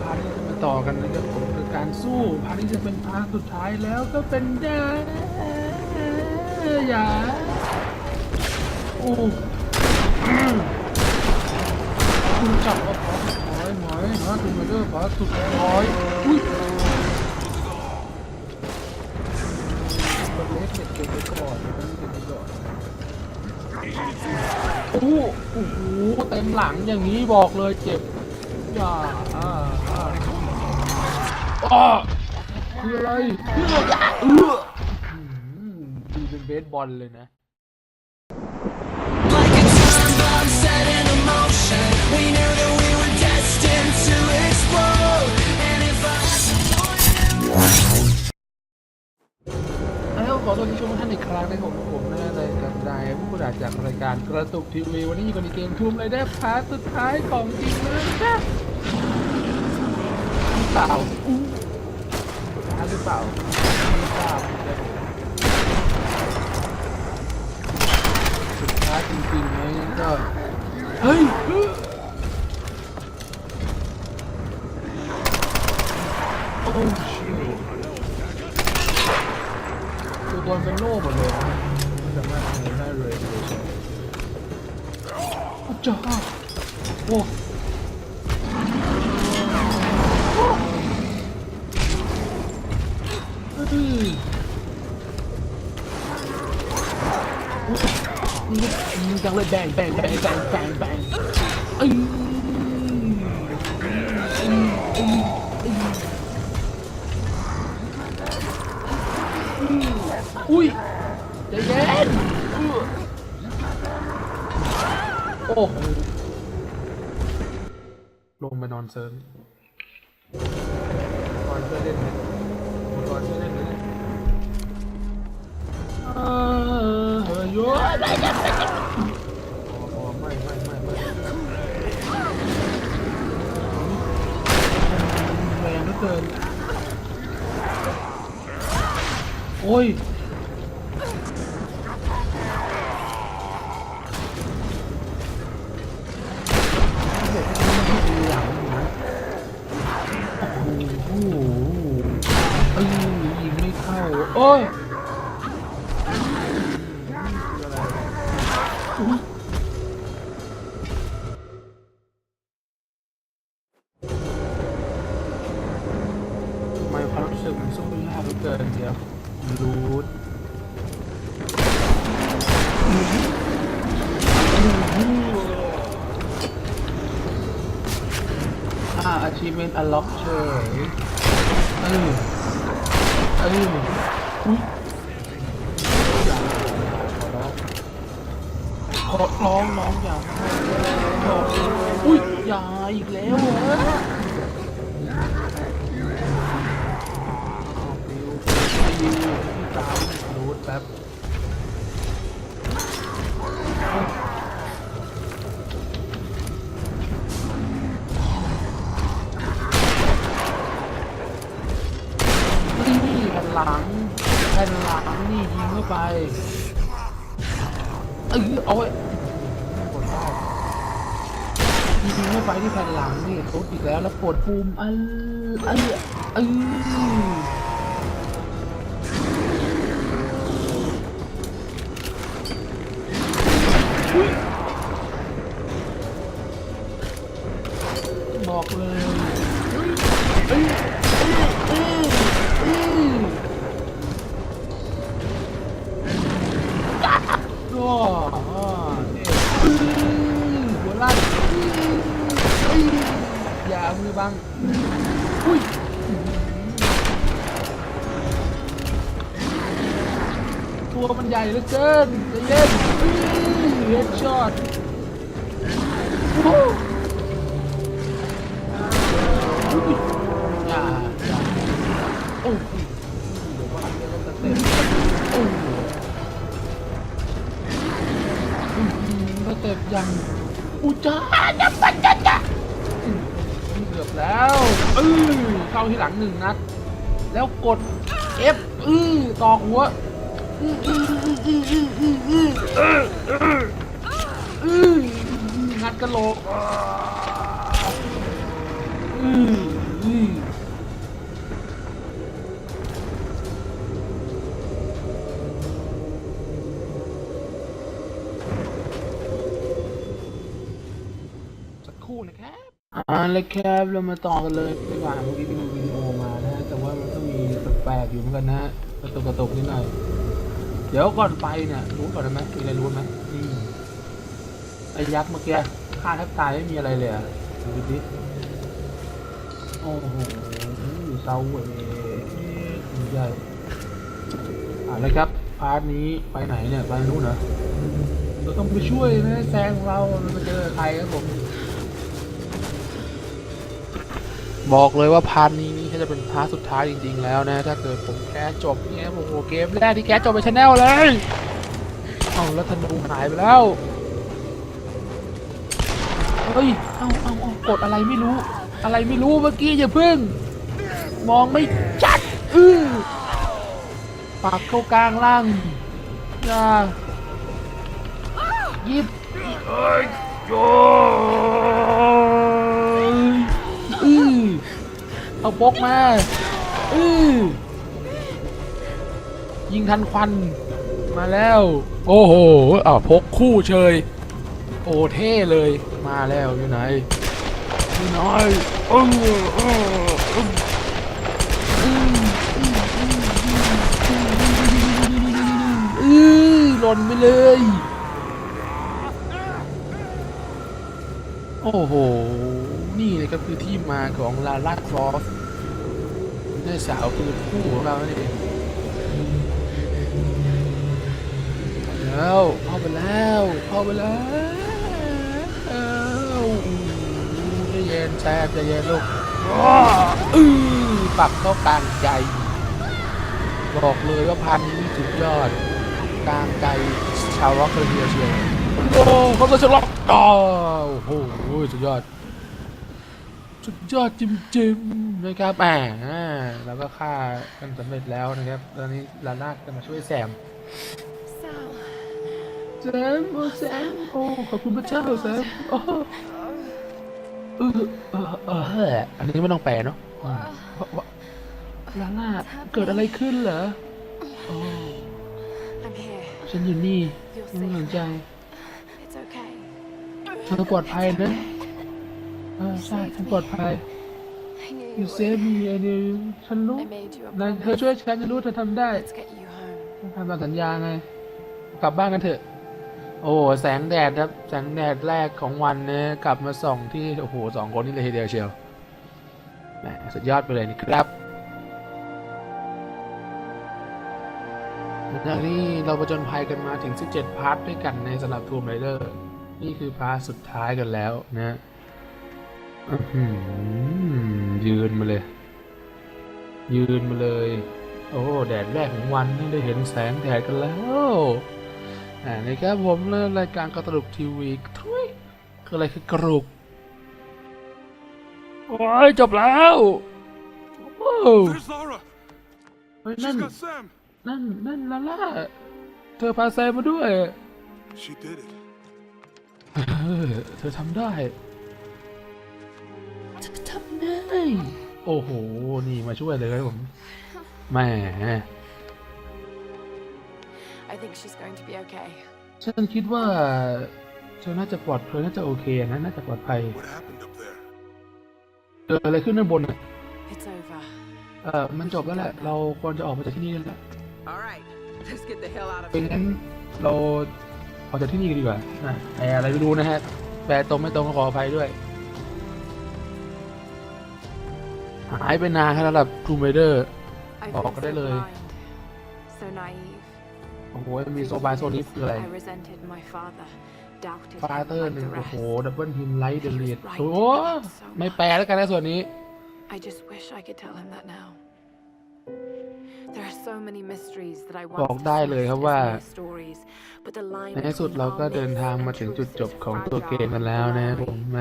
พาร์ทนี้จะมาต่อกันนะครับผมคือการสู้พาร์ทนี้จะเป็นพาร์ทสุดท้ายแล้วก็เป็นได้อย่าโอ้คุณจับเอาพอถอยหมอยฮะคุณมาเดอร์พาร์ทสุดท้ายอุ้ยตัวเล็กเด็กเก็บไว้ก่อนเก็บไว้ก่อนโอ้โหเต็มหลังอย่างนี้บอกเลยเจ็บอย่า คืออะไรดูเป็นเบสบอลเลยนะ เอาละครับขอสวัสดีชมทุกท่านอีกครั้งในะครับผมผมหน้ายการได้ผู้ประกาศจากรายการกระตุกทีวีวันนี้อยู่กันในเกมทุ่มเลยได้พาร์สุดท้ายของจริงแล้วนะเป่า เปล่าไม่ทราบสุดท้ายจริงๆไหมก็เฮ้ยโอ้ชิวตัวบอลเป็นโล่หมดเลยไม่สามารถทำได้เลยโอ้จ้าโอ้ จังเลยแบงแบงแบงแบงแบงแบงเอ้ยอืมอืมอืมอุ้ยใจเย็นโอ้โหลงมานอนเซิร์ฟนอนเพื่อเล่นไหมน อ้ยโอ้โหเอ้ยยิงไม่เข้าโอ้ยทำไมความรู้สึกมันสู้ยากเหลือเกินเดียว รูดอ่า achievement unlock เฉยเออเอออุ้ยขอร้องร้องอย่าขออุ้ยอย่าอีกแล้วเหรอ รูดแป๊บนี่แผ่นหลังแผ่นหลังนี่ยิงเข้าไปเออเอาไว้กดได้ยิงเข้าไปที่แผ่นหลังนี่ทุบอีกแล้วแล้วกดปุ่มเออเออเออ อาเอามือบังอุ้ยตัวมันใหญ่เหลือเกินใจเย็นเฮดช็อตโอ้อุ้ยอย่าอย่าโอ้ยเดี๋ยวว่าเดี๋ยวเราจะเต็มโอ้ยสเต็ปยังอุจาจะปัจจะจะเกือบ แล้วอื้อเข้าที่หลังหนึ่งนัด แล้วกด F อื้อตอกหัวอื้ออื้ออื้ออืออืออืออืออืออืองัดกระโหลกอื้ออื้อ แล้วครับเรามาต่อกันเลยดีกว่าเมื่อกี้ไปดูวิดีโอมานะฮะแต่ว่ามันก็มีแปลกๆอยู่เหมือนกันนะฮะกระตุกกระตุกนิดหน่อยเดี๋ยวก่อนไปเนี่ยรู้ก่อนได้ไหมมีอะไรรู้ไหมนี่ไอ้ยักษ์เมื่อกี้ฆ่าแทบตายไม่มีอะไรเลยอะดูดิโอ้โหเศร้าเว้ยใหญ่อะเลยครับพาร์ทนี้ไปไหนเนี่ยไปนู้นเหรอเราต้องไปช่วยนะแซงเราเราไปเจอใครครับผม บอกเลยว่าพาร์ทนี้นี่จะเป็นพาร์ทสุดท้ายจริง ๆ แล้วนะ ถ้าเกิดผมแคสจบเนี่ยโอ้โหเกมแรกที่แคสจบไปชแนลเลยเอาแล้วธนูหายไปแล้วเฮ้ยเอาเอาเอากดอะไรไม่รู้ อะไรไม่รู้เมื่อกี้อย่าพึ่ง มองไม่ชัดอือปากเข้ากลางล่างอย่ายิบเอ้ยโย เอาพกมาอือยิงทันควันมาแล้ว โอ้โหอ่าพกคู่เชยโอ้เท่เลยมาแล้วอยู่ไหนอยู่ไหนเออเออเอออือืมอือืมอืมหล่นไปเลย โอ้โห นี่เลยก็คือที่มาของลาลาครอฟเนื้อสาวคือคู่ของเรานี่เองแล้วเข้าไปแล้วเข้าไปแล้วใจะเย็นแซมใจะเย็นลูกอือปักเข้ากลางใจ บอกเลยว่าพันนี้สุดยอด กลางใจชาวร็อกเลยทีเดียเชียว โอ้เขาจะล็อกอ๋อโอ้โหสุดยอดสุดยอดจริงๆนะครับแหมเราก็ฆ่ากันสำเร็จแล้วนะครับ ตอนนี้ลาลาจะมาช่วยแซมแซมโอ้แซมโอ้ขอบคุณพระเจ้าแซมโอ้เออเออเออเฮ้ยอันนี้ไม่ต้องแปลเนาะว่าลาล่าเกิดอะไรขึ้นเหรอโอ้ฉันอยู่นี่ไม่สนใจ เธอปลอดภัยนะเออใช่ฉันปลอดภัย อยู่ you เซฟมีไอเดียฉันรู้นายเธอช่วยฉันจะรู้เธอทำได้ทำตามสัญญาไง กลับบ้านกันเถอะ โอ้แสงแดดครับ แสงแดดแรกของวันเนี่ยกลับมาส่องที่ โอ้โหสองคนนี่เลยทีเดียวเชียวแหมสุดยอดไปเลยนี่ครับจากนี้เราประจนภัยกันมาถึง 17 พาร์ทด้วยกันในสำหรับ Tomb Raider นี่คือพาร์ทสุดท้ายกันแล้วนะอื้อหือยืนมาเลย ยืนมาเลย โอ้ แดดแรกของวันนี่ได้เห็นแสงแดดกันแล้วอ่านี่ครับผมเริ่มรายการกระตุกทีวีทุยคืออะไรคือกระตุกโอ้ยจบแล้วโอ้ There's Laura. เฮ้ย She's นั่น got Sam. นั่นนั่นลาล่าเธอพาแซมมาด้วย She did it. เออเธอทำได้เธอทำได้ โอ้โห นี่มาช่วยเลยครับผมแหม I think she's going to be okay. ฉันคิดว่าเธอน่าจะปลอดภัยน่าจะโอเคนะ น่าจะปลอดภัย What happened up there? เกิดอะไรขึ้นด้านบนน่ะ It's over. เออมันจบแล้วแหละ เราควรจะออกมาจากที่นี่แล้วแหละ All right, let's get the hell out of เป็น here. งั้นเรา ออกจากที่นี่กันดีกว่านะแอร์อะไรไม่รู้นะฮะ แปลตรงไม่ตรงก็ขออภัยด้วย หายไปนานครับระดับ Tomb Raider I've Oh, been cái đấy so lời. blind, so naive. โอ้โห มีโซบายโซนิฟคืออะไร I resented my father, doubted ฟา him เตอร์ like หนึ่ง the โอ้โห rest. ดับเบิลฮิมไลท์เดลีด right โอ้โห about so ไม่ much. แปลแล้วกันนะส่วนนี้ I just wish I could tell him that now. บอก once ได้เลยครับ dismissed ว่า as mere stories, but the line ในที่สุด between เรา our ก็เดิน myths ทาง and มาถึงจุด truth จ is บของตัวเกม fragile กันแล้วนะ and ผม blurry. แหม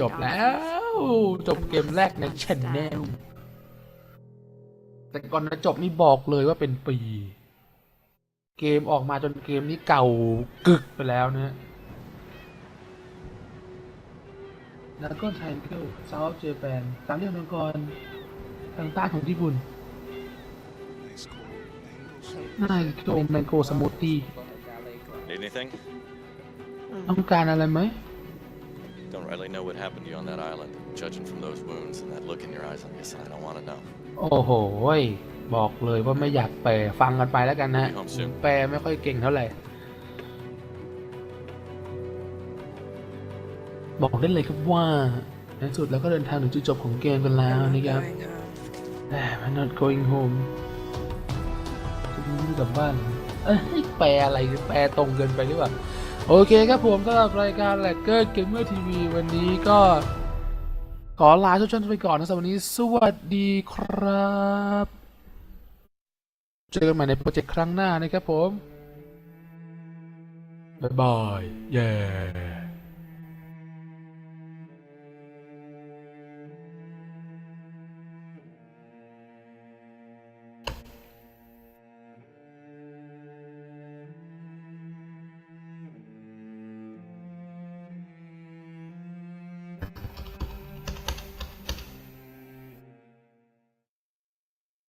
จบแล้ว จบเกมแรกในชแนลแต่ก่อนจะจบนี่บอกเลยว่าเป็นปี เกมออกมาจนเกมนี้เก่ากึกไปแล้วนะนดากอนไทเกิลเซาท์เจแปนสามเหลี่ยมมังกรทางใต้ของญี่ปุ่น Nice cool. น่าจะเป็นแมงโกสมูทตี้ Need anything? ต้องการอะไรไหม Don't really know what happened to you on that island. Judging from those wounds and that look in your eyes, I'm guessing I don't want to know. โอ้โหยบอกเลยว่าไม่อยากแปลฟังกันไปแล้วกันนะมีความสุขแปลไม่ค่อยเก่งเท่าไหร่ บอกได้เลยครับว่าในสุดแล้วก็เดินทางถึงจุดจบของเกมกันแล้วนะครับแต่ I'm not going home จะไม่กับบ้าน เอ้ยแปลอะไรแปลตรงเกินไปหรือเปล่า โอเคครับผมสำหรับรายการแลกเกอร์เกมเมอร์ทีวีวันนี้ก็ ขอลาทุกท่านไปก่อนนะสำหรับวันนี้ สวัสดีครับ เจอกันใหม่ในโปรเจกต์ครั้งหน้านะครับผม บ๊ายบาย เย้